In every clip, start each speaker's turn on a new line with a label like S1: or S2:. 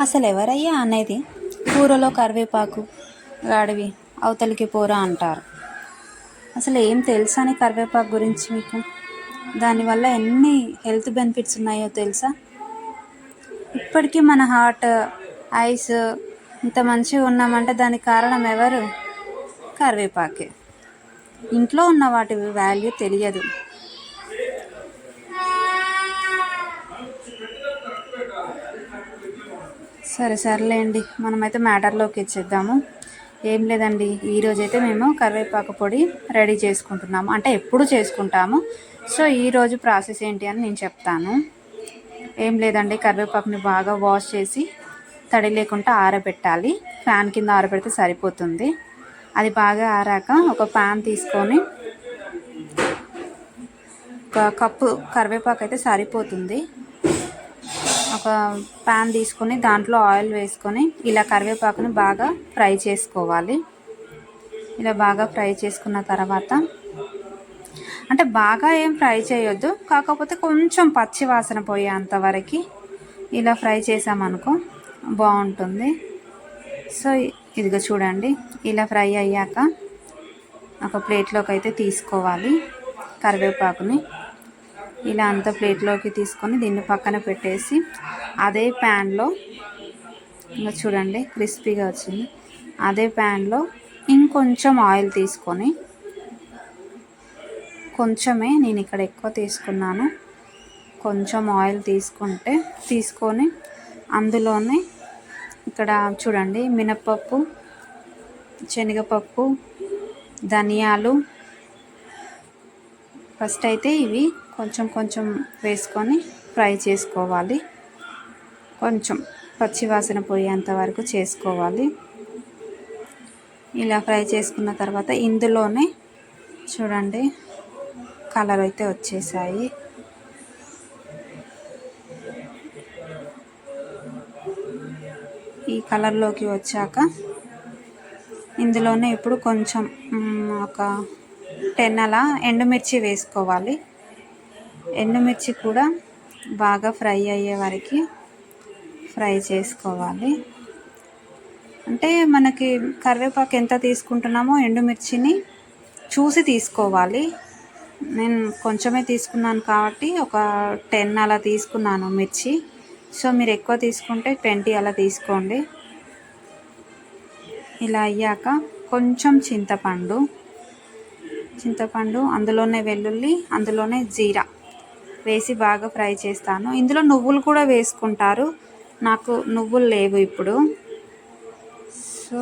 S1: అసలు ఎవరయ్యా అనేది కూరలో కరివేపాకు గాడివి అవతలికి పోరా అంటారు. అసలు ఏం తెలుసా అని కరివేపాకు గురించి మీకు? దానివల్ల ఎన్ని హెల్త్ బెనిఫిట్స్ ఉన్నాయో తెలుసా? ఇప్పటికీ మన హార్ట్ ఐస్ ఇంత మంచిగా ఉన్నామంటే దానికి కారణం ఎవరు? కరివేపాకే. ఇంట్లో ఉన్న వాటి వాల్యూ తెలియదు. సరే సర్లేండి. మనమైతే మ్యాటర్లోకి ఇచ్చేద్దాము. ఏం లేదండి. ఈరోజైతే మేము కరివేపాకు పొడి రెడీ చేసుకుంటున్నాము. అంటే ఎప్పుడు చేసుకుంటాము. సో ఈరోజు ప్రాసెస్ ఏంటి అని నేను చెప్తాను. ఏం లేదండి. కరివేపాకుని బాగా వాష్ చేసి తడి లేకుండా ఆరబెట్టాలి. ఫ్యాన్ కింద ఆరబెడితే సరిపోతుంది. అది బాగా ఆరాక ఒక ప్యాన్ తీసుకొని ఒక కప్పు కరివేపాకు అయితే సరిపోతుంది. ఒక ప్యాన్ తీసుకొని దాంట్లో ఆయిల్ వేసుకొని ఇలా కరివేపాకుని బాగా ఫ్రై చేసుకోవాలి. ఇలా బాగా ఫ్రై చేసుకున్న తర్వాత అంటే బాగా ఏం ఫ్రై చేయొద్దు కాకపోతే కొంచెం పచ్చి వాసన పోయేంత వరకు ఇలా ఫ్రై చేసామనుకో బాగుంటుంది. సో ఇదిగో చూడండి ఇలా ఫ్రై అయ్యాక ఒక ప్లేట్లోకి అయితే తీసుకోవాలి కరివేపాకుని. ఇలా అంత ప్లేట్లోకి తీసుకొని దీన్ని పక్కన పెట్టేసి అదే ప్యాన్లో ఇంకా చూడండి క్రిస్పీగా వచ్చింది. అదే ప్యాన్లో ఇంకొంచెం ఆయిల్ తీసుకొని కొంచెమే నేను ఇక్కడ ఎక్కువ తీసుకున్నాను. కొంచెం ఆయిల్ తీసుకుంటే తీసుకొని అందులోనే ఇక్కడ చూడండి మినప్పప్పు శనగపప్పు ధనియాలు. ఫస్ట్ అయితే ఇవి కొంచెం కొంచెం వేసుకొని ఫ్రై చేసుకోవాలి. కొంచెం పచ్చివాసన పోయేంత వరకు చేసుకోవాలి. ఇలా ఫ్రై చేసుకున్న తర్వాత ఇందులోనే చూడండి కలర్ అయితే వచ్చేసాయి. ఈ కలర్లోకి వచ్చాక ఇందులోనే ఇప్పుడు కొంచెం ఒక టెన్ అలా ఎండుమిర్చి వేసుకోవాలి. ఎండుమిర్చి కూడా బాగా ఫ్రై అయ్యే వరకు ఫ్రై చేసుకోవాలి. అంటే మనకి కరివేపాకు ఎంత తీసుకుంటున్నామో ఎండుమిర్చిని చూసి తీసుకోవాలి. నేను కొంచెమే తీసుకున్నాను కాబట్టి ఒక టెన్ అలా తీసుకున్నాను మిర్చి. సో మీరు ఎక్కువ తీసుకుంటే ట్వంటీ అలా తీసుకోండి. ఇలా అయ్యాక కొంచెం చింతపండు. చింతపండు అందులోనే వెల్లుల్లి అందులోనే జీరా వేసి బాగా ఫ్రై చేస్తాను. ఇందులో నువ్వులు కూడా వేసుకుంటారు. నాకు నువ్వులు లేవు ఇప్పుడు. సో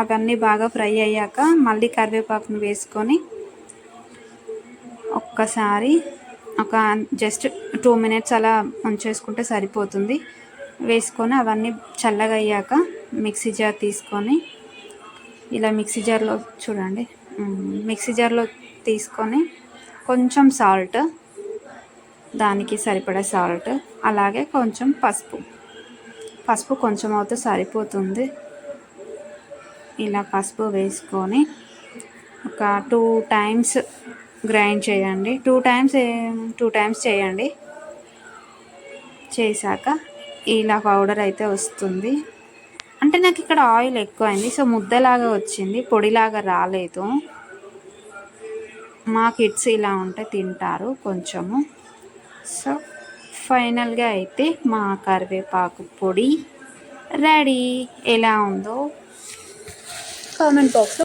S1: అవన్నీ బాగా ఫ్రై అయ్యాక మళ్ళీ కరివేపాకును వేసుకొని ఒక్కసారి ఒక జస్ట్ టూ మినిట్స్ అలా ఉంచేసుకుంటే సరిపోతుంది. వేసుకొని అవన్నీ చల్లగా అయ్యాక మిక్సీ జార్ తీసుకొని ఇలా మిక్సీ జార్లో చూడండి. మిక్సీ జార్లో తీసుకొని కొంచెం సాల్ట్ దానికి సరిపడే సాల్ట్ అలాగే కొంచెం పసుపు. పసుపు కొంచెం అవుతే సరిపోతుంది. ఇలా పసుపు వేసుకొని ఒక టూ టైమ్స్ గ్రైండ్ చేయండి. టూ టైమ్స్ టూ టైమ్స్ చేయండి. చేశాక ఇలా పౌడర్ అయితే వస్తుంది. అంటే నాకు ఇక్కడ ఆయిల్ ఎక్కువైంది. సో ముద్దలాగా వచ్చింది. పొడిలాగా రాలేదు. మా కిడ్స్ ఇలా ఉంటే తింటారు కొంచెము. సో ఫైనల్గా అయితే మా కరివేపాకు పొడి రెడీ. ఎలా ఉందో కామెంట్ బాక్స్లో